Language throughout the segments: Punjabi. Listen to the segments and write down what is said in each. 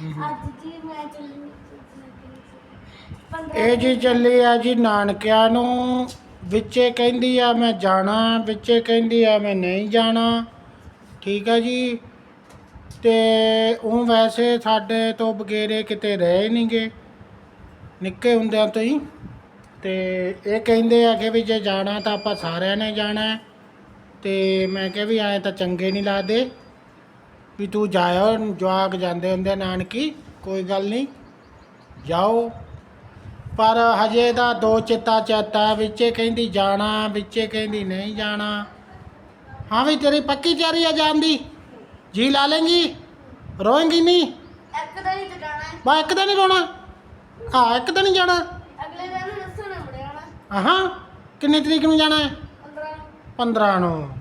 ਅੱਜ ਜੀ ਮੈਂ ਚੱਲੀ ਇਹ ਜੀ ਚੱਲੀ ਆ ਜੀ ਨਾਨਕਿਆਂ ਨੂੰ ਵਿੱਚੇ ਕਹਿੰਦੀ ਆ ਮੈਂ ਜਾਣਾ ਵਿੱਚੇ ਕਹਿੰਦੀ ਆ ਮੈਂ ਨਹੀਂ ਜਾਣਾ। ਠੀਕ ਆ ਜੀ? ਤੇ ਉਹ ਵੈਸੇ ਸਾਡੇ ਤੋਂ ਬਗੈਰੇ ਕਿਤੇ ਰਹੇ ਨਹੀਂਗੇ। ਨਿੱਕੇ ਹੁੰਦਿਆਂ ਤੋਂ ਹੀ। ਤੇ ਇਹ ਕਹਿੰਦੇ ਆ ਕਿ ਵੀ ਜੇ ਜਾਣਾ ਤਾਂ ਆਪਾਂ ਸਾਰਿਆਂ ਨੇ ਜਾਣਾ। ਤੇ ਮੈਂ ਕਿਹਾ ਵੀ ਐਂ ਤਾਂ ਚੰਗੇ ਨਹੀਂ ਲੱਗਦੇ। ਵੀ ਤੂੰ ਜਾਇਓ ਜਵਾਕ ਜਾਂਦੇ ਹੁੰਦੇ ਆ ਨਾਨਕੀ ਕੋਈ ਗੱਲ ਨਹੀਂ ਜਾਓ। ਪਰ ਹਜੇ ਦਾ ਦੋ ਚਿੱਤਾ ਚਿੱਤਾ ਵਿੱਚੇ ਕਹਿੰਦੀ ਜਾਣਾ ਵਿੱਚੇ ਕਹਿੰਦੀ ਨਹੀਂ ਜਾਣਾ। ਹਾਂ ਵੀ ਤੇਰੀ ਪੱਕੀ ਤਿਆਰੀ ਆ ਜਾਣ ਦੀ? ਜੀ ਲਾ ਲੇਂਗੀ? ਰੋਏਂਗੀ ਨਹੀਂ? ਇੱਕ ਦਿਨ ਹੀ ਤਾਂ ਜਾਣਾ ਹੈ। ਬਾ ਇੱਕ ਦਿਨ ਹੀ ਰੋਣਾ? ਹਾਂ ਇੱਕ ਦਿਨ ਹੀ ਜਾਣਾ। ਅਗਲੇ ਦਿਨ ਦੱਸੋ ਨਾ ਮੁੜੇ ਆਉਣਾ ਆਹਾਂ ਕਿੰਨੀ ਤਰੀਕ ਨੂੰ ਜਾਣਾ ਹੈ? 15 15 ਨੂੰ। 17 ਨੂੰ। ਮੁੜੇ ਆਉਣਾ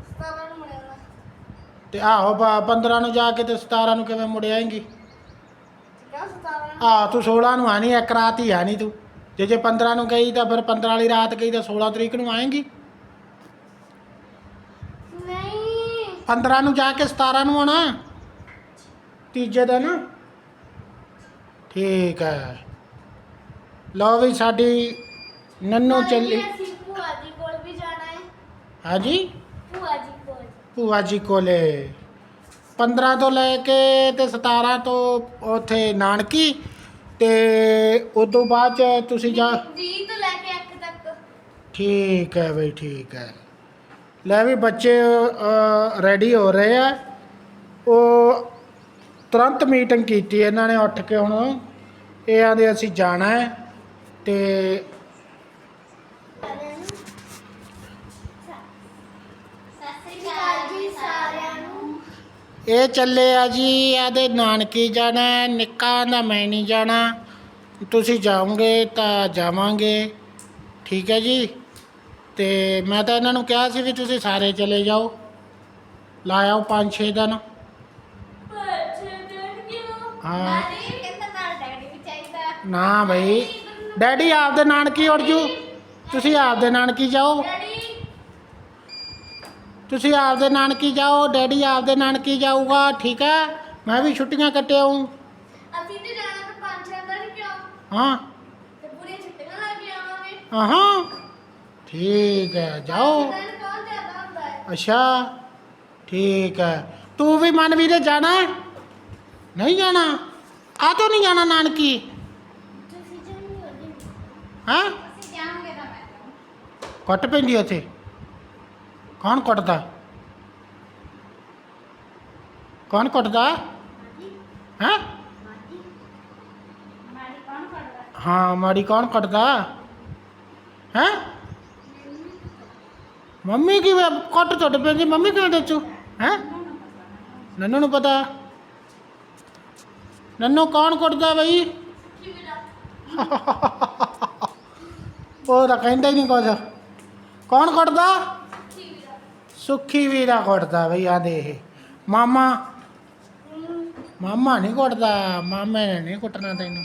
ਤੇ ਆਹੋ ਬਾ 15 ਨੂੰ ਜਾ ਕੇ ਤੇ 17 ਨੂੰ ਕਿਵੇਂ ਮੁੜ ਆਏਂਗੀ? ਠੀਕ ਆ 17 ਨੂੰ? ਆ ਤੂੰ 16 ਨੂੰ ਆਣੀ ਇੱਕ ਰਾਤ ਹੀ ਆਣੀ ਤੂੰ। ਜੇ ਜੇ 15 ਨੂੰ ਗਈ ਤਾਂ ਫਿਰ 15 ਵਾਲੀ ਰਾਤ ਗਈ ਤਾਂ 16 ਤਰੀਕ ਨੂੰ ਆਏਂਗੀ। ਨਹੀਂ। 15 ਨੂੰ ਜਾ ਕੇ 17 ਨੂੰ ਆਣਾ ਤੀਜੇ ਦਿਨ? ਠੀਕ ਹੈ ਲਓ ਵੀ ਸਾਡੀ ਨੰਨੂ ਚੱਲੀ। ਜੀ ਅਸੀਂ ਭੂਆ ਜੀ ਕੋਲ ਵੀ ਜਾਣਾ ਹੈ। ਹਾਂਜੀ? ਭੂਆ ਜੀ। ਕੋਲ ਭੂਆ ਜੀ ਕੋਲੇ। 15 ਤੋਂ ਲੈ ਕੇ ਤੇ 17 ਤੋਂ ਉਥੇ ਨਾਨਕੀ ਤੇ ਉਸ ਤੋਂ ਬਾਅਦ ਚ ਤੁਸੀਂ ਜਾ ਜੀ ਤੋਂ ਲੈ ਕੇ ਇੱਕ ਤੱਕ। ਠੀਕ ਹੈ ਬਈ ਠੀਕ ਹੈ। ਲੈ ਵੀ ਬੱਚੇ ਰੈਡੀ ਹੋ ਰਹੇ ਆ। ਉਹ ਤੁਰੰਤ ਮੀਟਿੰਗ ਕੀਤੀ ਇਹਨਾਂ ਨੇ ਉੱਠ ਕੇ ਹੁਣ। ਇਹ ਆਂਦੇ ਅਸੀਂ ਜਾਣਾ ਹੈ ਤੇ ਸਤਿ ਸ੍ਰੀ ਅਕਾਲ ਜੀ ਸਾਰਿਆਂ ਨੂੰ ਇਹ ਚੱਲੇ ਆ ਜੀ ਇਹਦੇ ਨਾਨਕੀ ਜਾਣਾ, ਨਿੱਕਾ ਦਾ ਮੈਂ ਨਹੀਂ ਜਾਣਾ। ਤੁਸੀਂ ਜਾਓਗੇ ਤਾਂ ਜਾਵਾਂਗੇ, ਠੀਕ ਹੈ ਜੀ? ਤੇ ਮੈਂ ਤਾਂ ਇਹਨਾਂ ਨੂੰ ਕਿਹਾ ਸੀ ਵੀ ਤੁਸੀਂ ਸਾਰੇ ਚਲੇ ਜਾਓ। ਲਾਇਓ 5-6 ਦਿਨ। ਹਾਂ। ਨਾ ਭਾਈ ਡੈਡੀ ਆਪਦੇ ਨਾਨਕੀ ਉੜ ਜੂ। ਤੁਸੀਂ ਆਪਦੇ ਨਾਨਕੀ ਜਾਓ। ਤੁਸੀਂ ਆਪਦੇ ਨਾਨਕੀ ਜਾਓ ਡੈਡੀ ਆਪਦੇ ਨਾਨਕੀ ਜਾਊਗਾ ਠੀਕ ਹੈ? ਮੈਂ ਵੀ ਛੁੱਟੀਆਂ ਕੱਟਿਆ ਹੂੰ। ਅਸੀਂ ਤੇ ਜਾਣਾ ਤਾਂ ਪੰਜ ਛੇ ਦਿਨ ਕਿਉਂ ਹਾਂ। ਤੇ ਪੂਰੀਆਂ ਛੁੱਟੀਆਂ ਲੱਗ ਕੇ ਆਵਾਂਗੇ। ਹਾਂ ਠੀਕ ਹੈ ਜਾਓ। ਪੰਜ ਦਿਨ ਕੌਣ ਜ਼ਿਆਦਾ ਹੁੰਦਾ ਹੈ। ਅੱਛਾ ਠੀਕ ਹੈ। ਤੂੰ ਵੀ ਮਨਵੀਰੇ ਜਾਣਾ? ਹੈ ਨਹੀਂ ਜਾਣਾ? ਆ ਤੋਂ ਨਹੀਂ ਜਾਣਾ ਨਾਨਕੀ? ਤੁਸੀਂ ਹੋਣੀ ਹਾਂ? ਅਸੀਂ ਜਾਵਾਂਗੇ ਤਾਂ ਮੈਂ ਕੁੱਟ ਪੈਂਦੀ ਉੱਥੇ। ਕੌਣ ਕੁੱਟਦਾ? ਕੌਣ ਕੁੱਟਦਾ? ਹੈ? ਹਾਂ ਮਾੜੀ ਕੌਣ ਕੁੱਟਦਾ? ਹੈ? ਮੰਮੀ ਕਿਵੇਂ ਕੁੱਟ ਟੁੱਟ ਪੈਂਦੀ ਮੰਮੀ ਕਿਵੇਂ ਦੱਸੂ? ਹੈ? ਨੰਨੂ ਨੂੰ ਪਤਾ। ਨੰਨੂ ਕੌਣ ਕੁੱਟਦਾ ਬਈ? ਉਹ ਤਾਂ ਕਹਿੰਦਾ ਹੀ ਨਹੀਂ ਕੁਝ ਕੌਣ ਕੁੱਟਦਾ? ਸੁੱਖੀ ਵੀਰਾ ਕੁੱਟਦਾ ਬਈ ਆ ਦੇ ਇਹ ਮਾਮਾ ਮਾਮਾ ਨਹੀਂ ਕੁੱਟਦਾ ਮਾਮੇ ਨੇ ਨਹੀਂ ਕੁੱਟਣਾ ਤੈਨੂੰ।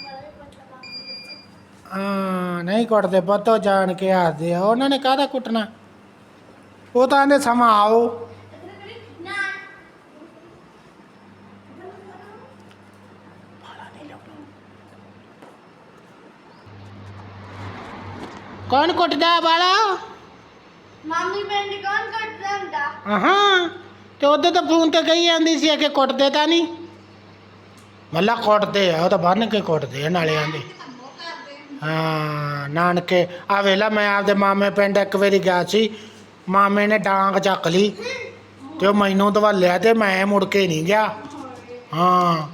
ਹਾਂ, ਨਹੀਂ ਕੁੱਟਦੇ ਬੱਤੋ ਜਾਣ ਕੇ ਆਦੇ ਆ, ਉਹਨਾਂ ਨੇ ਕਾਹਦਾ ਕੁੱਟਣਾ? ਉਹ ਤਾਂ ਆਂਦੇ ਸਮਾਂ ਆਓ। ਕੌਣ ਕੁੱਟਦਾ ਵਾਲਾ ਮਾਮੀ ਪਿੰਡ ਕੌਣ ਕੱਟਦਾ ਹੁੰਦਾ? ਹਾਂ ਤੇ ਉਹਦੇ ਤਾਂ ਫੋਨ ਤੇ ਕਹੀ ਜਾਂਦੀ ਸੀ ਕਿ ਕੁੱਟਦੇ ਤਾਂ ਨਹੀਂ। ਮੱਲਾ ਕੁੱਟਦੇ ਆ ਉਹ ਤਾਂ ਬੰਨ ਕੇ ਕੁੱਟਦੇ ਆ ਨਾਲੇ ਆਂਦੇ ਹਾਂ ਨਾਨਕੇ ਆ ਵੇਲਾ ਮੈਂ ਆਪਦੇ ਮਾਮੇ ਪਿੰਡ ਇੱਕ ਵਾਰੀ ਗਿਆ ਸੀ। ਮਾਮੇ ਨੇ ਡਾਂਗ ਚੱਕ ਲਈ ਤੇ ਉਹ ਮੈਨੂੰ ਦਵਾਲਿਆ ਤੇ ਮੈਂ ਮੁੜ ਕੇ ਨਹੀਂ ਗਿਆ। ਹਾਂ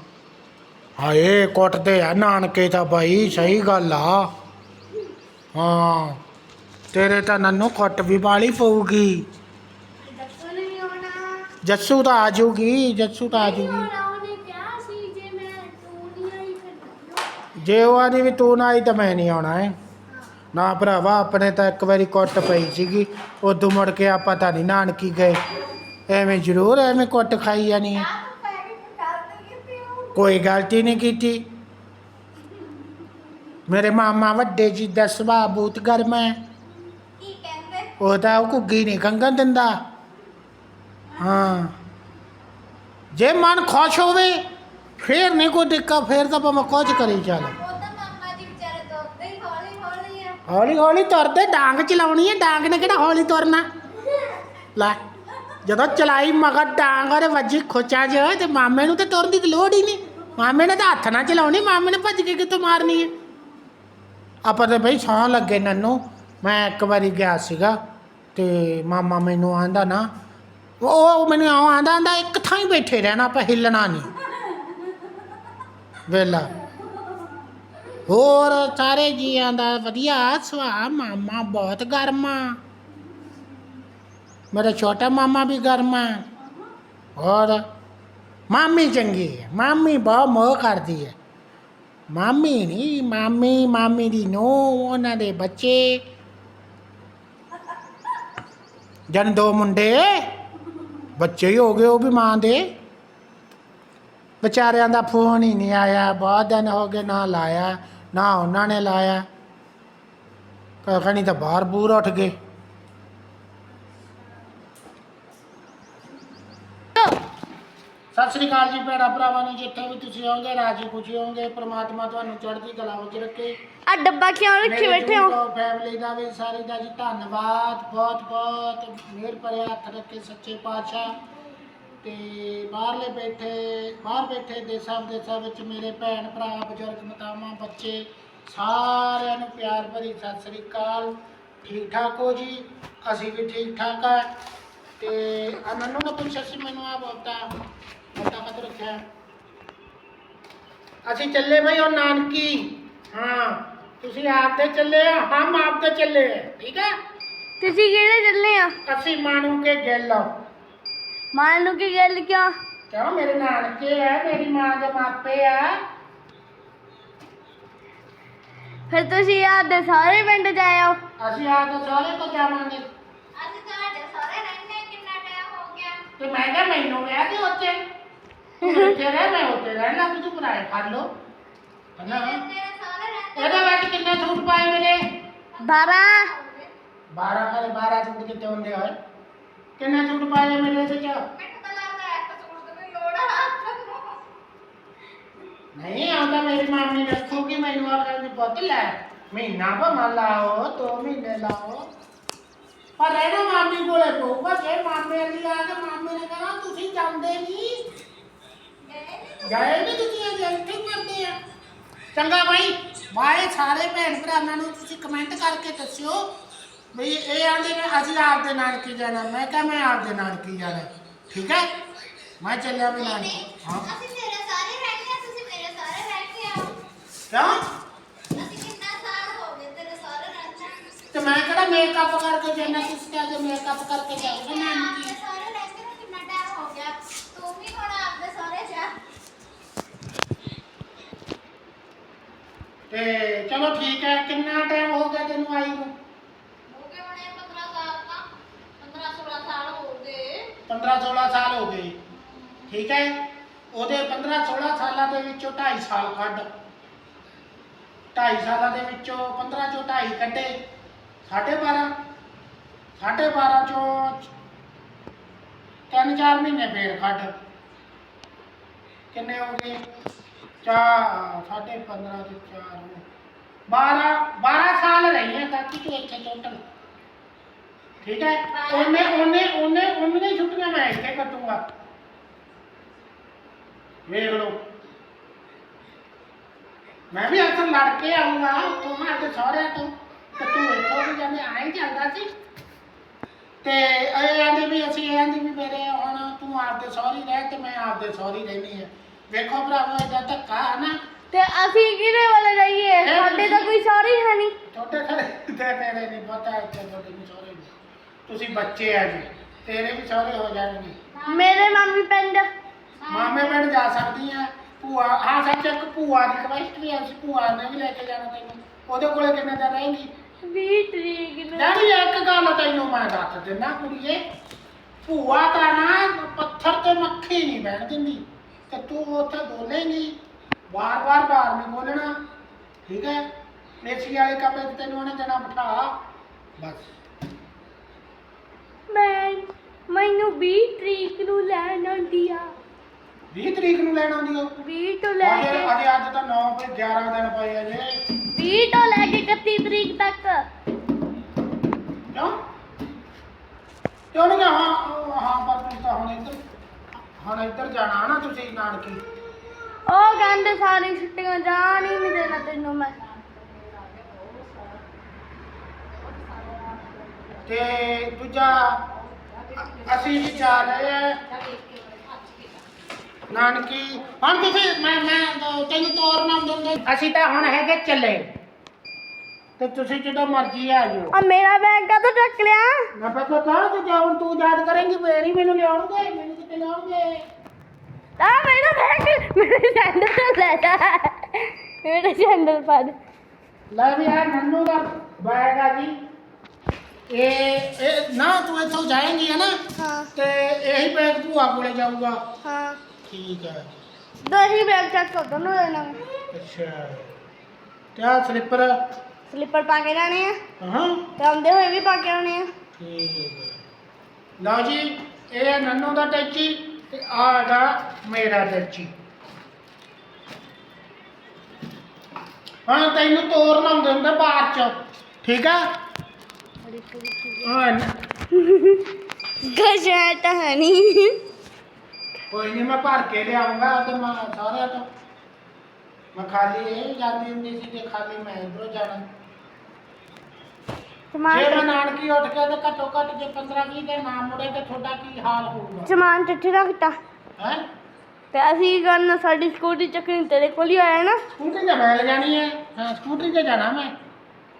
ਹਾਏ ਕੁੱਟਦੇ ਆ ਨਾਨਕੇ ਤਾਂ ਬਾਈ ਸਹੀ ਗੱਲ ਆ। ਹਾਂ। ਤੇਰੇ ਤਾਂ ਨੰਨੂ ਕੁੱਟ ਵੀ ਬਾਲੀ ਪਊਗੀ। ਦੱਸੋ ਨਹੀਂ ਆਉਣਾ ਜੱਸੂ ਤਾਂ ਆ ਜਾਊਗੀ, ਜੱਸੂ ਤਾਂ ਆ ਨਹੀਂ ਜਾਊਗੀ। ਉਹਨੇ ਕਿਹਾ ਸੀ ਜੇ ਮੈਂ ਤੂੰ ਨਹੀਂ ਆਈ ਫਿਰ ਜੇ ਉਹ ਆਦੀ ਵੀ ਤੂੰ ਨਾ ਆਈ ਤਾਂ ਮੈਂ ਨਹੀਂ ਆਉਣਾ ਹੈ। ਨਾ ਭਰਾਵਾ, ਆਪਣੇ ਤਾਂ ਇੱਕ ਵਾਰੀ ਕੁੱਟ ਪਈ ਸੀਗੀ। ਉਦੋਂ ਮੁੜ ਕੇ ਆਪਾਂ ਤਾਂ ਨਹੀਂ ਨਾਨਕੀ ਗਏ। ਐਵੇਂ ਜ਼ਰੂਰ ਐਵੇਂ ਕੁੱਟ ਖਾਈ ਜਾਣੀ ਹੈ। ਕੋਈ ਗਲਤੀ ਨਹੀਂ ਕੀਤੀ। ਮੇਰੇ ਮਾਮਾ ਵੱਡੇ ਜੀ ਦਾ ਸੁਭਾਅ ਬਹੁਤ ਗਰਮ ਹੈ। ਉਹ ਤਾਂ ਉਹ ਘੁੱਗੀ ਨਹੀਂ ਕੰਗਨ ਦਿੰਦਾ। ਹਾਂ। ਜੇ ਮਨ ਖੁਸ਼ ਹੋਵੇ, ਫੇਰ ਨਹੀਂ ਕੋਈ ਦਿੱਕਤ, ਫੇਰ ਤਾਂ ਭਾਵੇਂ ਕੁਝ ਕਰੀ ਚੱਲ। ਹੌਲੀ ਹੌਲੀ ਤੁਰਦੇ, ਡਾਂਗ ਚਲਾਉਣੀ ਹੈ, ਡਾਂਗ ਨੇ ਕਿਹੜਾ ਹੌਲੀ ਤੁਰਨਾ? ਲੈ, ਜਦੋਂ ਚਲਾਈ, ਮਗਰ ਡਾਂਗ ਉਹਦੇ ਵੱਜੀ ਖੋਚਾ 'ਚ, ਤੇ ਮਾਮੇ ਨੂੰ ਤਾਂ ਤੁਰਨ ਦੀ ਲੋੜ ਹੀ ਨਹੀਂ। ਮਾਮੇ ਨੇ ਤਾਂ ਹੱਥ ਨਾਲ ਚਲਾਉਣੀ, ਮਾਮੇ ਨੇ ਭੱਜ ਕੇ ਕਿੱਥੋਂ ਮਾਰਨੀ ਹੈ? ਆਪਾਂ ਤੇ ਬਈ ਸੌਂ ਲੱਗੇ ਨੰਨੂ, ਮੈਂ ਇੱਕ ਵਾਰੀ ਗਿਆ ਸੀਗਾ। ਤੇ ਮਾਮਾ ਮੈਨੂੰ ਆਂਦਾ ਨਾ, ਉਹ ਮੈਨੂੰ ਆਉਂ ਆਂਦਾ ਆਂਦਾ, ਇੱਕ ਥਾਂ ਹੀ ਬੈਠੇ ਰਹਿਣਾ, ਆਪਾਂ ਹਿੱਲਣਾ ਨਹੀਂ। ਵੇਲਾ। ਹੋਰ ਸਾਰੇ ਜੀਆਂ ਦਾ ਵਧੀਆ ਸੁਭਾਅ, ਮਾਮਾ ਬਹੁਤ ਗਰਮ ਆ। ਮੇਰਾ ਛੋਟਾ ਮਾਮਾ ਵੀ ਗਰਮ ਆ। ਔਰ ਮਾਮੀ ਚੰਗੀ ਹੈ ਮਾਮੀ ਬਹੁਤ ਮੋਹ ਕਰਦੀ ਹੈ ਮਾਮੀ ਨਹੀਂ ਮਾਮੀ ਮਾਮੀ ਦੀ ਨੋ ਉਹਨਾਂ ਦੇ ਬੱਚੇ। ਜਨ ਦੋ ਮੁੰਡੇ, ਬੱਚੇ ਹੀ ਹੋ ਗਏ ਉਹ ਵੀ ਮਾਂ ਦੇ। ਵਿਚਾਰਿਆਂ ਦਾ ਫੋਨ ਹੀ ਨਹੀਂ ਆਇਆ ਬਹੁਤ ਦਿਨ ਹੋ ਗਏ ਨਾ ਲਾਇਆ, ਨਾ ਉਹਨਾਂ ਨੇ ਲਾਇਆ। ਕਹਣੀ ਤਾਂ ਬਾਹਰ ਬੂਰ ਉੱਠ ਗਏ। ਸਤਿ ਸ੍ਰੀ ਅਕਾਲ ਜੀ ਭੈਣਾਂ ਭਰਾਵਾਂ ਨੂੰ ਜਿੱਥੇ ਵੀ ਤੁਸੀਂ ਹੋਵੋਗੇ ਰਾਜੀ ਖੁਸ਼ੀ ਹੋਵੋਗੇ ਪ੍ਰਮਾਤਮਾ ਤੁਹਾਨੂੰ ਚੜ੍ਹਦੀ ਕਲਾ ਵਿੱਚ ਰੱਖੇ। ਆ ਡੱਬਾ ਕਿਉਂ ਰੱਖੇ ਬੈਠੇ ਹੋ? ਫੈਮਿਲੀ ਦਾ ਵੀ ਸਾਰੀ ਦਾ ਜੀ ਧੰਨਵਾਦ ਬਹੁਤ ਬਹੁਤ ਮਿਹਰ ਭਰਿਆ ਹੱਥ ਰੱਖੇ ਸੱਚੇ ਪਾਤਸ਼ਾਹ। ਤੇ ਬਾਹਰਲੇ ਬੈਠੇ ਬਾਹਰ ਬੈਠੇ ਦੇਸਾਂ ਵਿਦੇਸਾਂ ਵਿੱਚ ਮੇਰੇ ਭੈਣ ਭਰਾ ਬਜ਼ੁਰਗ ਮਾਤਾਵਾਂ ਬੱਚੇ ਸਾਰਿਆਂ ਨੂੰ ਪਿਆਰ ਭਰੀ ਸਤਿ ਸ੍ਰੀ ਅਕਾਲ। ਠੀਕ ਠਾਕ ਹੋ ਜੀ? ਅਸੀਂ ਵੀ ਠੀਕ ਠਾਕ ਆ। ਤੇ ਮੈਨੂੰ ਨਾ ਪੁੱਛਿਆ ਸੀ ਮੈਨੂੰ ਆ ਬੋਲਤਾ ਬੋਲਤਾ ਕਦ ਰੱਖਿਆ। ਅਸੀਂ ਚੱਲੇ ਬਈ ਉਹ ਨਾਨਕੀ। ਹਾਂ ਤੁਸੀਂ ਆਪ ਤੇ ਚੱਲੇ ਆ ਹਮ ਆਪ ਤੇ ਚੱਲੇ ਆ ਠੀਕ ਹੈ ਤੁਸੀਂ ਕਿਹੜੇ ਚੱਲੇ ਆ? ਅਸੀਂ ਮਾਨੂ ਕੇ ਗਿੱਲ ਮਾਨ ਨੂੰ ਕੀ ਗੱਲ ਕਿਉਂ? ਕਿਉਂ ਮੇਰੇ ਨਾਨਕੇ ਆ ਮੇਰੀ ਮਾਂ ਦੇ ਮਾਪੇ ਆ। ਫਿਰ ਤੁਸੀਂ ਆਪਦੇ ਸਾਰੇ ਪਿੰਡ ਜਾਇਓ ਅਸੀਂ ਆ ਤਾਂ ਸਾਰੇ ਕੋ ਜਾਵਾਂਗੇ। ਅਸੀਂ ਤੁਹਾਡੇ ਸਾਰੇ ਰਹਿੰਦੇ ਕਿੰਨਾ ਟਾਈਮ ਹੋ ਗਿਆ? ਤੇ ਮੈਂ ਕਿਹਾ ਮੈਨੂੰ ਵਿਆਹ ਦੇ ਉੱਤੇ ਤੂੰ ਇੱਥੇ ਰਹਿ ਮੈਂ ਉੱਤੇ ਰਹਿਣਾ ਵੀ ਤੂੰ ਕਿਰਾਏ ਫੜ ਲਓ ਹਨਾ ਤੇਰੇ ਸਾਰੇ ਰਹਿੰਦੇ ਇਹਦੇ ਵਿੱਚ ਕਿੰਨੇ ਸੂਟ ਪਾਏ ਮੇਰੇ 12 12 ਕਰੇ 12 ਸੂਟ ਕਿੱਥੇ ਹੁੰਦੇ ਹੋਏ ਕਿੰਨੇ ਸੂਟ ਪਾਏ ਮੇਰੇ ਇਹਦੇ ਚ ਮੈਨੂੰ ਤਾਂ ਲੱਗਦਾ ਇੱਕ ਸੂਟ ਦੀ ਲੋੜ ਆ ਨਹੀਂ ਆਉਂਦਾ ਮੇਰੀ ਮਾਮੀ ਰੱਖੂਗੀ ਮੈਨੂੰ ਆ ਕਹਿੰਦੀ ਪੁੱਤ ਲੈ ਮਹੀਨਾ ਭਮਾ ਲਾਓ ਦੋ ਮਹੀਨੇ ਲਾਓ ਪਰ ਰਹਿਣਾ ਮਾਮੀ ਕੋਲੇ ਪਊਗਾ ਜੇ ਮਾਮੇ ਲਈ ਕੇ ਨੇ ਕਹਣਾ ਤੁਸੀਂ ਅਜੇ ਇੱਥੇ ਹੀ ਕਰਦੇ ਆ। ਚੰਗਾ ਭਾਈ ਬਾਏ ਸਾਰੇ ਭੈਣ ਭਰਾਵਾਂ ਨੂੰ ਤੁਸੀਂ ਕਮੈਂਟ ਕਰਕੇ ਦੱਸਿਓ ਵੀ ਇਹ ਆਂਦੇ ਨੇ ਅਸੀਂ ਆਪਦੇ ਨਾਨਕੀ ਜਾਣਾ ਮੈਂ ਕਿਹਾ ਮੈਂ ਆਪਦੇ ਨਾਨਕੀ ਜਾਣਾ। ਠੀਕ ਹੈ? ਮੈਂ ਚੱਲਿਆ ਵੀ ਨਾਨਕੀ। ਹਾਂ। ਅਸੀਂ ਤੇਰੇ ਸਾਰੇ ਰਹਿੰਦੇ ਆ ਤੁਸੀਂ ਮੇਰੇ ਸਾਰੇ ਰਹਿ ਕੇ ਆਓ ਕਿਉਂ? ਅਸੀਂ ਕਿੰਨਾ ਸਾਲ ਹੋ ਗਏ ਤੇਰੇ ਸਾਰੇ ਰਹਿੰਦੇ ਤੇ ਮੈਂ ਕਿਹੜਾ ਮੇਕਅਪ ਕਰਕੇ ਜਾਣਾ ਤੁਸੀਂ ਕਹਿੰਦੇ ਮੇਕਅਪ ਕਰਕੇ ਜਾਓਗੇ ਨਾਨਕੀ। ਸਾਰੇ ਰਹਿੰਦੇ ਨੂੰ ਕਿੰਨਾ ਟਾਈਮ ਹੋ ਗਿਆ। ਤੂੰ ਵੀ ਹੁਣ ਆਪਦੇ ਸਾਰੇ ਜਾ। ਤੇ ਚਲੋ ਠੀਕ ਹੈ ਕਿੰਨਾ ਟਾਈਮ ਹੋ ਗਿਆ ਤੈਨੂੰ ਆਈ ਨੂੰ? ਹੋ ਗਏ ਹੁਣ ਇਹ 15 ਸਾਲ ਤਾਂ 15 16 ਸਾਲ ਹੋ ਗਏ। 15 16 ਸਾਲ ਹੋ ਗਏ। ਠੀਕ ਹੈ ਉਹਦੇ 15 16 ਸਾਲਾਂ ਦੇ ਵਿੱਚੋਂ 2.5 ਸਾਲ ਕੱਢ। 2.5 ਸਾਲਾਂ ਦੇ ਵਿੱਚੋਂ 15 ਚੋਂ 2.5 ਕੱਢੇ। 12.5 12.5 ਚੋਂ 3-4 ਮਹੀਨੇ ਫੇਰ ਕੱਢ। ਕਿੰਨੇ ਹੋ ਗਏ? ਚਾ ਸਾਢੇ 15 ਤੇ 4 12 12 ਸਾਲ ਰਹੀ ਹੈ ਕਾਕੀ ਤੂੰ ਇੱਥੇ ਟੋਟਲ ਠੀਕ ਹੈ? ਉਹਨੇ ਉਹਨੇ ਉਹਨੇ ਉਹਨੇ ਛੁੱਟੀਆਂ ਮੈਂ ਇੱਥੇ ਕੱਟੂੰਗਾ ਵੇਖ ਲਓ। ਮੈਂ ਵੀ ਅਕਸਰ ਲੜ ਕੇ ਆਉਂਗਾ ਉੱਥੋਂ ਮੈਂ ਤੇ ਸਹੁਰਿਆਂ ਤੋਂ। ਤੇ ਤੂੰ ਇੱਥੋਂ ਵੀ ਜਾਂਦੇ ਆਏ ਚੱਲਦਾ ਸੀ? ਤੇ ਇਹ ਆਂਦੀ ਵੀ ਅਸੀਂ ਇਹ ਆਂਦੀ ਵੀ ਮੇਰੇ ਹੁਣ ਤੂੰ ਆਪਦੇ ਸਹੁਰੀ ਰਹਿ ਤੇ ਮੈਂ ਆਪਦੇ ਸਹੁਰੀ ਰਹਿਣੀ ਹੈ ਵੇਖੋ ਭਰਾਵੋ ਇਹਦਾ ਧੱਕਾ ਹੈ ਨਾ। ਤੇ ਅਸੀਂ ਕਿਹਦੇ ਵੱਲ ਜਾਈਏ? ਸਾਡੇ ਤਾਂ ਕੋਈ ਸਾਰੇ ਹੈ ਨਹੀਂ। ਛੋਟੇ ਖੜੇ ਤੇ ਤੇਰੇ ਨਹੀਂ ਪਤਾ ਇੱਥੇ ਤੁਹਾਡੇ ਵੀ ਸਹੁਰੇ ਨੇ। ਤੁਸੀਂ ਬੱਚੇ ਆ ਜੀ ਤੇਰੇ ਵੀ ਸਹੁਰੇ ਹੋ ਜਾਣਗੇ। ਮੇਰੇ ਮਾਮੀ ਪਿੰਡ। ਮਾਮੇ ਪਿੰਡ ਜਾ ਸਕਦੀ ਆ। ਭੂਆ ਹਾਂ ਸੱਚ ਇੱਕ ਭੂਆ ਦੀ ਰਿਕਵੈਸਟ ਵੀ ਆ ਸੀ ਭੂਆ ਨੇ ਵੀ ਲੈ ਕੇ ਜਾਣਾ ਤੈਨੂੰ। ਉਹਦੇ ਕੋਲੇ ਕਿੰਨੇ ਦਿਨ ਰਹੇਂਗੀ? 20 ਤਰੀਕ ਨੂੰ। ਡੈਡੀ ਇੱਕ ਗੱਲ ਤੈਨੂੰ ਮੈਂ ਦੱਸ ਦਿੰਦਾ ਕੁੜੀਏ। ਭੂਆ ਤਾਂ ਨਾ ਪੱਥਰ ਤੇ ਮੱਖੀ ਨਹੀਂ ਬਹਿਣ ਦਿੰਦੀ। ਤੇ ਤੂੰ ਉੱਥੇ ਬੋਲੇਂਗੀ ਵਾਰ-ਵਾਰ ਬਾਹਰ ਨਹੀਂ ਬੋਲਣਾ ਠੀਕ ਹੈ? ਏਸੀ ਵਾਲੇ ਕਮਰੇ 'ਚ ਤੈਨੂੰ ਉਹਨੇ ਜਣਾ ਬਿਠਾ ਬਸ। ਮੈਂ ਮੈਨੂੰ 20 ਤਰੀਕ ਨੂੰ ਲੈਣ ਆਉਂਦੀ ਆ। 20 ਤਰੀਕ ਨੂੰ ਲੈਣ ਆਉਂਦੀ ਹੋ? 20 ਤੋਂ ਲੈ ਅਜੇ ਕੇ ਅਜੇ ਅੱਜ ਤਾਂ 9 ਤੇ 11 ਦਿਨ ਪਏ ਆ ਜੇ। 20 ਤੋਂ ਲੈ ਕੇ 31 ਤਰੀਕ ਤੱਕ। ਕਿਉਂ? ਕਿਉਂ ਨਹੀਂ ਹਾਂ ਹਾਂ ਪਰ ਤੁਸੀਂ ਤਾਂ ਹੁਣ ਇੱਧਰ ਹੁਣ ਇੱਧਰ ਜਾਣਾ ਨਾ ਤੁਸੀਂ ਨਾਨਕੀ। ਉਹ ਕਹਿੰਦੇ ਸਾਰੀ ਛੁੱਟੀਆਂ ਜਾਣ ਹੀ ਨਹੀਂ ਦੇਣਾ ਤੈਨੂੰ ਮੈਂ। ਤੇ ਦੂਜਾ ਅ- ਅਸੀਂ ਵੀ ਜਾ ਰਹੇ ਆ। ਨਾਨਕੀ ਹੁਣ ਤੁਸੀਂ ਮੈਂ ਮੈਂ ਤੈਨੂੰ ਤੋਰ ਨਾ ਦਿੰਦੇ। ਅਸੀਂ ਤਾਂ ਹੁਣ ਹੈਗੇ ਚੱਲੇ। ਤੇ ਤੁਸੀਂ ਜਦੋਂ ਮਰਜ਼ੀ ਆ ਜਾਓ। ਆ ਮੇਰਾ ਬੈਗ ਕਾ ਤਾਂ ਚੱਕ ਲਿਆ? ਮੈਂ ਪਤਾ ਕਹਾਂ ਤੇ ਜੇ ਹੁਣ ਤੂੰ ਯਾਦ ਕਰੇਂਗੀ? ਫੇਰ ਹੀ ਮੈਨੂੰ ਲਿਆਉਣਗੇ। ਕਿਤੇ ਲਿਆਉਣਗੇ ਆ ਮੇਰਾ ਬੈਗ ਮੇਰੇ ਸੈਂਡਲ ਤੋਂ ਲੈ ਜਾ। ਮੇਰੇ ਸੈਂਡਲ ਪਾ ਦੇ। ਲੈ ਵੀ ਆ ਨੰਨੂ ਦਾ ਬੈਗ ਆ ਜੀ। ਇਹ ਇਹ ਨਾ ਤੂੰ ਇੱਥੋਂ ਜਾਏਂਗੀ ਹੈ ਨਾ? ਹਾਂ। ਤੇ ਇਹੀ ਬੈਗ ਭੂਆ ਕੋਲੇ ਜਾਊਗਾ। ਹਾਂ। ਠੀਕ ਹੈ ਦੋ ਹੀ ਬੈਗ ਚੱਕ ਕਰ ਦੋਨੋਂ ਲੈਣਾ ਅੱਛਾ। ਤੇ ਆ ਸਲਿੱਪਰ ਸਲੀਪਰ ਪਾ ਕੇ ਜਾਣੇ ਆ। ਹਾਂ। ਤੇ ਆਉਂਦੇ ਹੋਏ ਵੀ ਪਾ ਕੇ ਆਉਣੇ ਆ। ਠੀਕ ਹੈ ਲਓ ਜੀ ਇਹ ਹੈ ਨੰਨੂ ਦਾ ਟੈਚੀ ਤੇ ਆ ਹੈਗਾ ਮੇਰਾ ਟੈਚੀ। ਹਾਂ ਤੈਨੂੰ ਤੋਰਨਾ ਹੁੰਦਾ ਹੁੰਦਾ ਬਾਹਰ ਚ। ਠੀਕ ਆ? ਹਾਂ। ਗਜਾ ਤਾਂ ਹੈ ਨਹੀਂ ਕੋਈ ਨਹੀਂ ਮੈਂ ਭਰ ਕੇ ਲਿਆਉਂਗਾ ਤੇ ਮੈਂ ਸਾਰਿਆਂ ਤੋਂ। ਮੈਂ ਖਾਲੀ ਇਹ ਜਾਂਦੀ ਹੁੰਦੀ ਸੀ ਤੇ ਖਾਲੀ ਮੈਂ ਇਧਰੋਂ ਜਾਣਾ। ਜੇ ਮੈਂ ਸਮਾਨ ਨਾਨਕੀ ਉੱਠ ਕੇ ਤੇ ਘੱਟੋ ਘੱਟ ਜੇ 15 20 ਦਿਨ ਨਾ ਮੁੜੇ ਤੇ ਤੁਹਾਡਾ ਕੀ ਹਾਲ ਹੋਊਗਾ? ਸਮਾਨ ਚੱਠੀ ਰੱਖਤਾ ਹੈ? ਤੇ ਅਸੀਂ ਕੀ ਕਰਨਾ ਸਾਡੀ ਸਕੂਟੀ ਚੱਕਣੀ ਤੇਰੇ ਕੋਲ ਹੀ ਆਇਆ ਨਾ। ਸਕੂਟਰੀ ਤੇ ਮੈਂ ਜਾਣੀ ਹੈ। ਹਾਂ ਸਕੂਟਰੀ ਤੇ ਜਾਣਾ ਮੈਂ।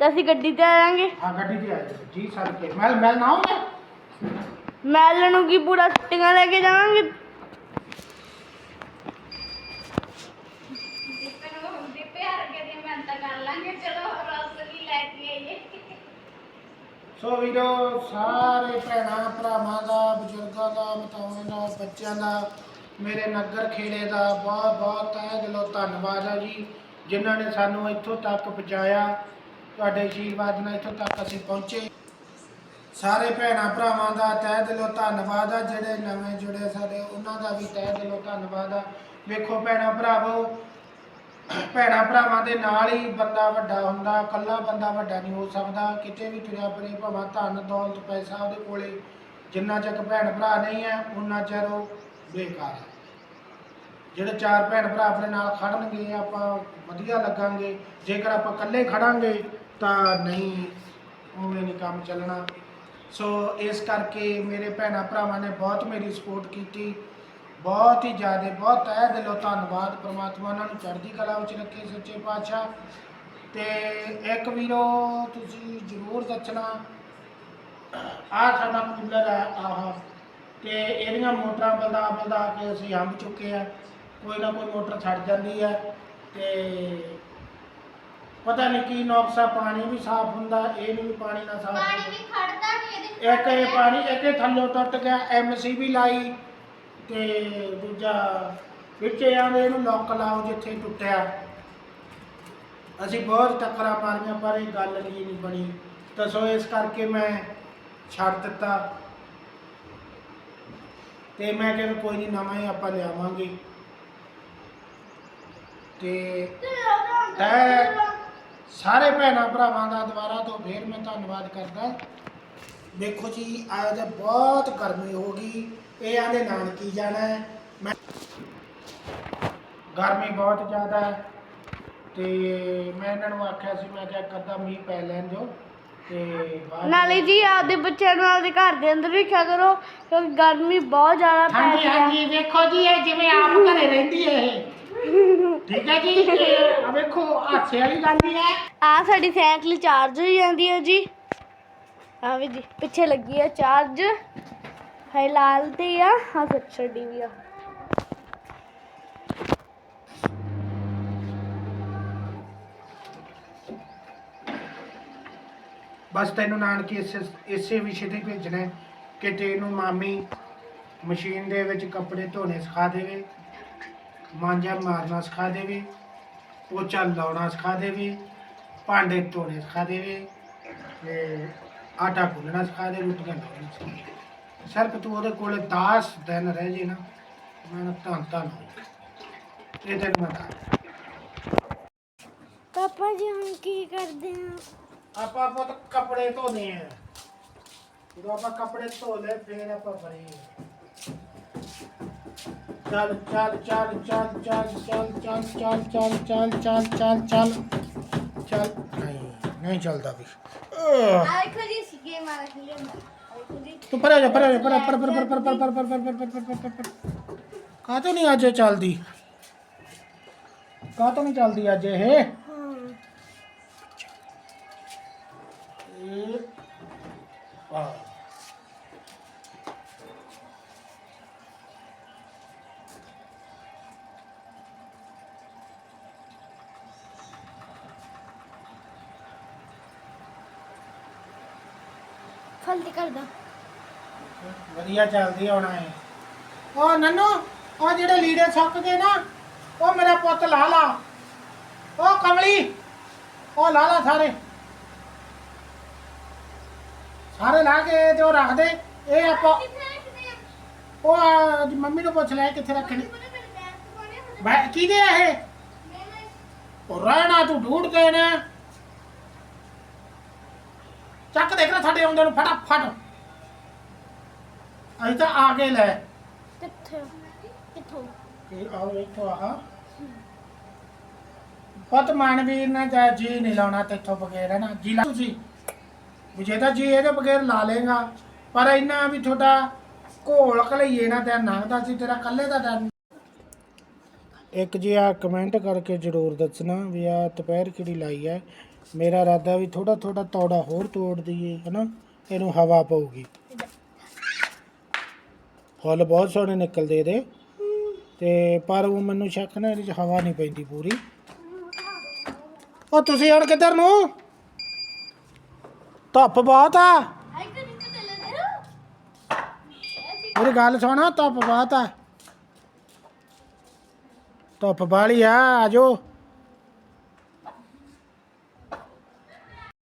ਤੇ ਅਸੀਂ ਗੱਡੀ ਤੇ ਆਵਾਂਗੇ ਹਾਂ ਗੱਡੀ ਤੇ ਆ ਜਾਓ। ਜੀ ਸਰ ਕੇ। ਮੈਂ ਮੈਂ ਨਾ ਆਉਂਗਾ ਮੈਲ ਨੂੰ ਕੀ ਪੂਰਾ ਛੁੱਟੀਆਂ ਲੈ ਕੇ ਜਾਵਾਂਗੇ। ਦੀਪੇ ਨੂੰ ਦੀਪੇ ਹਰ ਕੇ ਦੀ ਮਿਹਨਤ ਕਰ ਲਾਂਗੇ ਚਲੋ ਰਸਲੀ ਲੈ ਕੇ ਆਈਏ। ਸੋ ਵੀਰੋ, ਸਾਰੇ ਭੈਣਾਂ, ਭਰਾਵਾਂ ਦਾ, ਬਜ਼ੁਰਗਾਂ ਦਾ, ਮਤਾਵਾਂ ਦਾ, ਬੱਚਿਆਂ ਦਾ, ਮੇਰੇ ਨਗਰ ਖੇੜੇ ਦਾ ਬਹੁਤ ਬਹੁਤ ਤਹਿ ਦਿਲੋਂ ਧੰਨਵਾਦ ਆ ਜੀ, ਜਿਨ੍ਹਾਂ ਨੇ ਸਾਨੂੰ ਇੱਥੋਂ ਤੱਕ ਪਹੁੰਚਾਇਆ। ਤੁਹਾਡੇ ਆਸ਼ੀਰਵਾਦ ਨਾਲ ਇੱਥੋਂ ਤੱਕ ਅਸੀਂ ਪਹੁੰਚੇ। ਸਾਰੇ ਭੈਣਾਂ, ਭਰਾਵਾਂ ਦਾ ਤਹਿ ਦਿਲੋਂ ਧੰਨਵਾਦ ਆ, ਜਿਹੜੇ ਨਵੇਂ ਜੁੜੇ ਸਾਡੇ, ਉਹਨਾਂ ਦਾ ਵੀ ਤਹਿ ਦਿਲੋਂ ਧੰਨਵਾਦ ਆ। ਵੇਖੋ ਭੈਣਾਂ, ਭਰਾਵੋ ਭੈਣਾਂ ਭਰਾਵਾਂ ਦੇ ਨਾਲ ਹੀ ਬੰਦਾ ਵੱਡਾ ਹੁੰਦਾ, ਇਕੱਲਾ ਬੰਦਾ ਵੱਡਾ ਨਹੀਂ ਹੋ ਸਕਦਾ। ਕਿਤੇ ਵੀ ਤੁਰਿਆ ਫਿਰੇ ਭਾਵੇਂ ਧਨ, ਦੌਲਤ, ਪੈਸਾ ਉਹਦੇ ਕੋਲੇ, ਜਿੰਨਾ ਚਿਰ ਭੈਣ ਭਰਾ ਨਹੀਂ ਹੈ ਉਨਾ ਚਿਰ ਉਹ ਬੇਕਾਰ ਹੈ। ਜਿਹੜੇ ਚਾਰ ਭੈਣ ਭਰਾ ਆਪਣੇ ਨਾਲ ਖੜਨਗੇ, ਆਪਾਂ ਵਧੀਆ ਲੱਗਾਂਗੇ। ਜੇਕਰ ਆਪਾਂ ਇਕੱਲੇ ਖੜਾਂਗੇ, ਤਾਂ ਨਹੀਂ, ਉਵੇਂ ਨਹੀਂ ਕੰਮ ਚੱਲਣਾ। ਸੋ ਇਸ ਕਰਕੇ ਮੇਰੇ ਭੈਣਾਂ ਭਰਾਵਾਂ ਨੇ ਬਹੁਤ ਮੇਰੀ ਸਪੋਰਟ ਕੀਤੀ। ਬਹੁਤ ਹੀ ਜ਼ਿਆਦਾ ਬਹੁਤ ਤਹਿ ਦਿਲੋਂ ਧੰਨਵਾਦ ਪ੍ਰਮਾਤਮਾ ਉਹਨਾਂ ਨੂੰ ਚੜ੍ਹਦੀ ਕਲਾ ਵਿੱਚ ਰੱਖੇ ਸੱਚੇ ਪਾਤਸ਼ਾਹ। ਤੇ ਇੱਕ ਵੀਰੋ ਤੁਸੀਂ ਜ਼ਰੂਰ ਦੱਸਣਾ ਆਹ ਸਾਡਾ ਕੂਲਰ ਹੈ ਆਹ। ਤੇ ਇਹਦੀਆਂ ਮੋਟਰਾਂ ਬਲਦਾ ਬਲਦਾ ਕੇ ਅਸੀਂ ਹੰਭ ਚੁੱਕੇ ਆ ਕੋਈ ਨਾ ਕੋਈ ਮੋਟਰ ਛੱਡ ਜਾਂਦੀ ਹੈ। ਤੇ ਪਤਾ ਨਹੀਂ ਕੀ ਨੁਕਸਾ ਪਾਣੀ ਵੀ ਸਾਫ਼ ਹੁੰਦਾ ਇਹ ਨਹੀਂ ਵੀ ਪਾਣੀ ਨਾ ਸਾਫ਼ ਪਾਣੀ ਵੀ ਖੜਦਾ ਨਹੀਂ ਇਹਦੇ ਇੱਕ ਇਹ ਪਾਣੀ ਇੱਕ ਇਹ ਥੱਲੋਂ ਟੁੱਟ ਗਿਆ ਐਮਸੀ ਵੀ ਲਾਈ। ਤੇ ਦੂਜਾ ਵਿੱਚ ਆਂਦੇ ਇਹਨੂੰ ਲੋਕ ਲਾਓ ਜਿੱਥੇ ਟੁੱਟਿਆ। ਅਸੀਂ ਬਹੁਤ ਟੱਕਰਾਂ ਮਾਰੀਆਂ ਪਰ ਇਹ ਗੱਲ ਨਹੀਂ ਨਹੀਂ ਬਣੀ। ਤਾਂ ਸੋ ਇਸ ਕਰਕੇ ਮੈਂ ਛੱਡ ਦਿੱਤਾ। ਤੇ ਮੈਂ ਕਿਹਾ ਕੋਈ ਨਹੀਂ, ਨਵਾਂ ਹੀ ਆਪਾਂ ਲਿਆਵਾਂਗੇ। ਤੇ ਤੈ ਸਾਰੇ ਭੈਣਾਂ ਭਰਾਵਾਂ ਦਾ ਦੁਬਾਰਾ ਤੋਂ ਫੇਰ ਮੈਂ ਧੰਨਵਾਦ ਕਰਦਾ। ਦੇਖੋ ਜੀ ਅੱਜ ਬਹੁਤ ਗਰਮੀ ਹੋ ਗਈ। ਇਹ ਆਂਦੇ ਨਾਨਕੀ ਜਾਣਾ ਹੈ। ਮੈਂ ਗਰਮੀ ਬਹੁਤ ਜ਼ਿਆਦਾ ਹੈ ਤੇ ਮੈਂ ਇਹਨਾਂ ਨੂੰ ਆਖਿਆ ਸੀ ਮੈਂ ਕਿਹਾ ਕਦਾ ਮੀਂਹ ਪੈ ਲੈਣ ਦਿਓ ਤੇ ਬਾਅਦ ਨਾਲੇ ਜੀ ਆਪਦੇ ਬੱਚਿਆਂ ਨੂੰ ਆਪਦੇ ਘਰ ਦੇ ਅੰਦਰ ਰੱਖਿਆ ਕਰੋ ਕਿਉਂਕਿ ਗਰਮੀ ਬਹੁਤ ਜ਼ਿਆਦਾ ਪੈ ਹਾਂਜੀ ਰਹੀ ਹੈ। ਹਾਂਜੀ ਵੇਖੋ ਜੀ ਇਹ ਜਿਵੇਂ ਆਪ ਘਰੇ ਰਹਿੰਦੀ ਹੈ ਇਹ। ਠੀਕ ਹੈ ਜੀ ਇਹ ਆਹ ਵੇਖੋ ਹਾਸੇ ਵਾਲੀ ਗੱਲ ਹੀ ਹੈ। ਆ ਸਾਡੀ ਸਾਈਕਲ ਚਾਰਜ ਹੋਈ ਜਾਂਦੀ ਹੈ ਜੀ। ਆ ਵੀ ਜੀ ਪਿੱਛੇ ਲੱਗੀ ਹੈ ਚਾਰਜ ਹੈ ਲਾਲ ਤੇ ਆ। ਹਾਂ ਛੱਡੀ ਬਸ ਤੈਨੂੰ ਨਾਨਕੀ ਇਸੇ ਇਸੇ ਵਿਸ਼ੇ ਤੇ ਭੇਜਣਾ ਹੈ ਕਿ ਤੈਨੂੰ ਮਾਮੀ ਮਸ਼ੀਨ ਦੇ ਵਿੱਚ ਕੱਪੜੇ ਧੋਣੇ ਸਿਖਾ ਦੇਵੇ, ਮਾਂਜਾ ਮਾਰਨਾ ਸਿਖਾ ਦੇਵੇ, ਪੋਚਾ ਲਾਉਣਾ ਸਿਖਾ ਦੇਵੇ, ਭਾਂਡੇ ਧੋਣੇ ਸਿਖਾ ਦੇਵੇ ਤੇ ਆਟਾ ਗੁੰਨਣਾ ਸਿਖਾ ਦੇ, ਰੋਟੀਆਂ ਲਾਉਣੀਆਂ ਸਿਖਾ ਦੇਵੇ ਸਿਰਫ ਤੂੰ ਉਹਦੇ ਕੋਲੇ 10 ਦਿਨ ਰਹਿ ਜੇ ਨਾ ਮੈਂ ਤਾਂ ਤਾਂ ਇਹ ਤੇ ਮੈਂ ਤਾਂ ਪਾਪਾ ਜੀ ਹੁਣ ਕੀ ਕਰਦੇ ਆ ਆਪਾਂ ਪੁੱਤ ਕੱਪੜੇ ਧੋਨੇ ਆ ਜਦੋਂ ਆਪਾਂ ਕੱਪੜੇ ਧੋ ਲਏ ਫੇਰ ਆਪਾਂ ਬਰੇ ਚੱਲ ਚੱਲ ਚੱਲ ਚੱਲ ਚੱਲ ਚੱਲ ਚੱਲ ਚੱਲ ਚੱਲ ਚੱਲ ਚੱਲ ਚੱਲ ਚੱਲ ਚੱਲ ਨਹੀਂ ਨਹੀਂ ਚੱਲਦਾ ਵੀ ਅਹ, ਆ ਦੇਖੋ ਜੀ ਸਿੱਕੇ ਮਾਰ ਖਲੇ ਦੇਖੋ ਜੀ ਤੂੰ ਪਰੇ ਜਾ ਪਰੇ ਜਾ ਪਰੇ ਪਰ ਪਰ ਪਰ ਪਰ ਪਰ ਪਰ ਪਰ ਪਰ ਪਰ ਪਰ ਪਰ ਪਰ ਪਰ ਕਾਹ ਤੋਂ ਨਹੀਂ ਅੱਜ ਇਹ ਚੱਲਦੀ ਕਾਹ ਤੋਂ ਨਹੀਂ ਚੱਲਦੀ ਅੱਜ ਇਹ ਹਾਂ ਇਹ ਵਾਹ ਫਲਤੀ ਕਰਦਾ ਵਧੀਆ ਚੱਲਦੀ ਆ ਹੁਣ ਇਹ ਉਹ ਨੰਨੂ ਉਹ ਜਿਹੜੇ ਲੀੜੇ ਸੁੱਕ ਗਏ ਨਾ ਉਹ ਮੇਰਾ ਪੁੱਤ ਲਾ ਲਾ ਉਹ ਕਮਲੀ ਉਹ ਲਾ ਲਾ ਸਾਰੇ। ਸਾਰੇ ਲਾ ਕੇ ਤੇ ਉਹ ਰੱਖ ਦੇ ਇਹ ਆਪਾਂ ਉਹ ਆ, ਮੰਮੀ ਨੂੰ ਪੁੱਛ ਲੈ ਕਿੱਥੇ ਰੱਖਣੇ। ਬੈ ਕਿਹਦੇ ਆ ਇਹ? ਉਹ ਰਹਿਣਾ ਤੂੰ ਢੂੰਡਦੇ ਨੇ। ਚੱਕ ਦੇਖ ਨਾ ਸਾਡੇ ਆਉਂਦੇ ਨੂੰ ਫਟਾਫਟ। ਅਸੀਂ ਤਾਂ ਆ ਗਏ ਲੈ। ਕਿੱਥੇ ਕਿੱਥੋਂ? ਇਹ ਆਓ ਇੱਥੋਂ ਆਹ ਪਤ ਮਾਨਵੀਰ ਨੇ ਜਾ ਜੀ ਨਹੀਂ ਲਾਉਣਾ ਤੇਥੋਂ ਬਗੈਰ ਹੈ ਨਾ। ਜੀ ਲਾ ਤੁਸੀਂ। ਵੀ ਜੇ ਤਾਂ ਜੀ ਇਹਦੇ ਬਗੈਰ ਲਾ ਲੇਗਾ ਪਰ ਇੰਨਾ ਵੀ ਤੁਹਾਡਾ ਘੋਲ ਘਲਈਏ ਨਾ ਤੇ ਨੰਗਦਾ ਸੀ ਤੇਰਾ ਕੱਲੇ ਦਾ ਡਰ ਇੱਕ ਜੀ ਆ ਕਮੈਂਟ ਕਰਕੇ ਜਰੂਰ ਦੱਸਣਾ ਵੀ ਆ ਦੁਪਹਿਰ ਕਿਹੜੀ ਲਾਈ ਹੈ। ਮੇਰਾ ਇਰਾਦਾ ਵੀ ਥੋੜਾ ਥੋੜਾ ਤੌੜਾ ਹੋਰ ਤੋੜ ਦਈਏ ਹਨਾ ਇਹਨੂੰ ਹਵਾ ਪਊਗੀ। ਫੁੱਲ ਬਹੁਤ ਸੋਹਣੇ ਨਿਕਲਦੇ ਇਹਦੇ। ਤੇ ਪਰ ਉਹ ਮੈਨੂੰ ਸ਼ੱਕ ਨਾ ਇਹਦੇ ਚ ਹਵਾ ਨਹੀਂ ਪੈਂਦੀ ਪੂਰੀ। ਉਹ ਤੁਸੀਂ ਹੁਣ ਕਿੱਧਰ ਨੂੰ? ਧੁੱਪ ਬਹੁਤ ਆ। ਮੇਰੀ ਗੱਲ ਸੁਣ, ਧੁੱਪ ਬਹੁਤ ਆ। ਧੁੱਪ ਬਾਲੀ ਆ ਆਜੋ